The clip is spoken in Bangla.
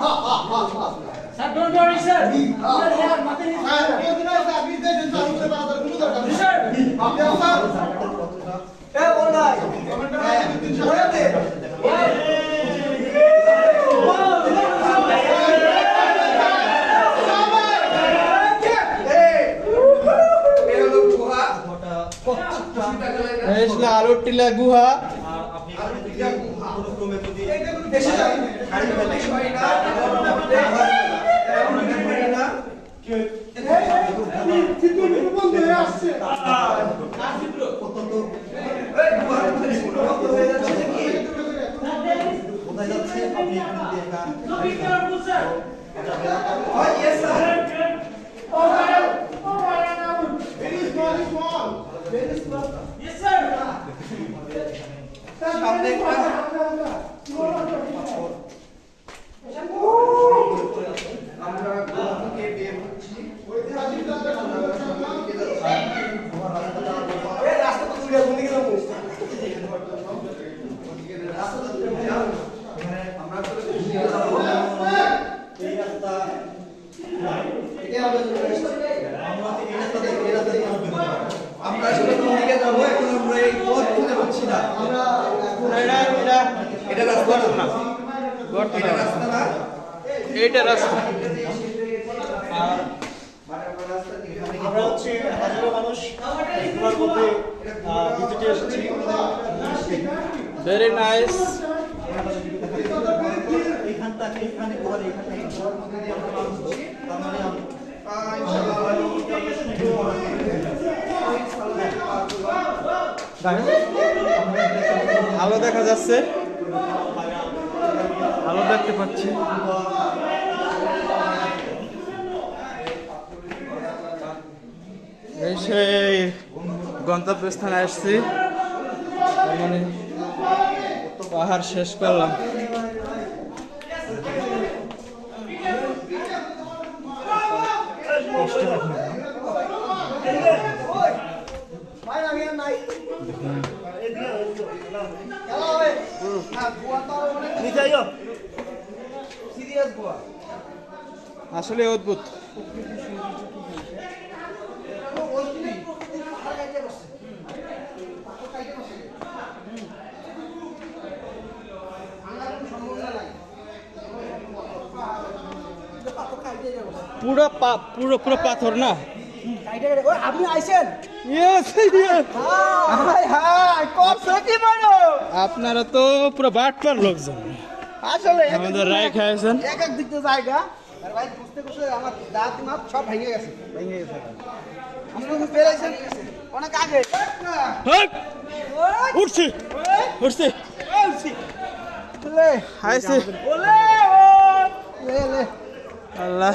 Sir, don't worry, sir. We are here. Nothing is. Sir, you know, sir, we did in Saru Sir, brother, who that? Sir, yeah, sir. Hey, all right. Commander, I am in charge. Hey, Shla, Alottila Guha. Alottila Guha. Yes, sir. Yes, sir. আমরা আসলে যাব আমরা এই পথ খুঁজে পাচ্ছি না এটা এটা এটা এটা রাস্তা না এইটা রাস্তা আমরা হচ্ছে হাজারো মানুষ মধ্যে ভিজিটে এসেছি। ভেরি নাইস এইখান থেকে এখানে তার মানে আলো দেখা যাচ্ছে। আলো দেখতে পাচ্ছি। এই সেই গন্তব্যস্থানে আসছি। মানে পাহাড় শেষ করলাম। আসলে অদ্ভুত। পুরো পুরো পুরো পাথর না? আপনি আইছেন? আপনারা তো পুরো বাটপার লোকজন। আসলে আমাদের রায় খাইছেন। এক এক দিক জায়গা। আর ভাই বুঝতে বুঝতে আমার দাঁত মাত সব ভেঙে গেছে। ভেঙে গেছে। আপনি তো পেরেছেন অনেক আগে। হাট! উঠছি। উঠছি। লে হাইছে লে লে আল্লাহ।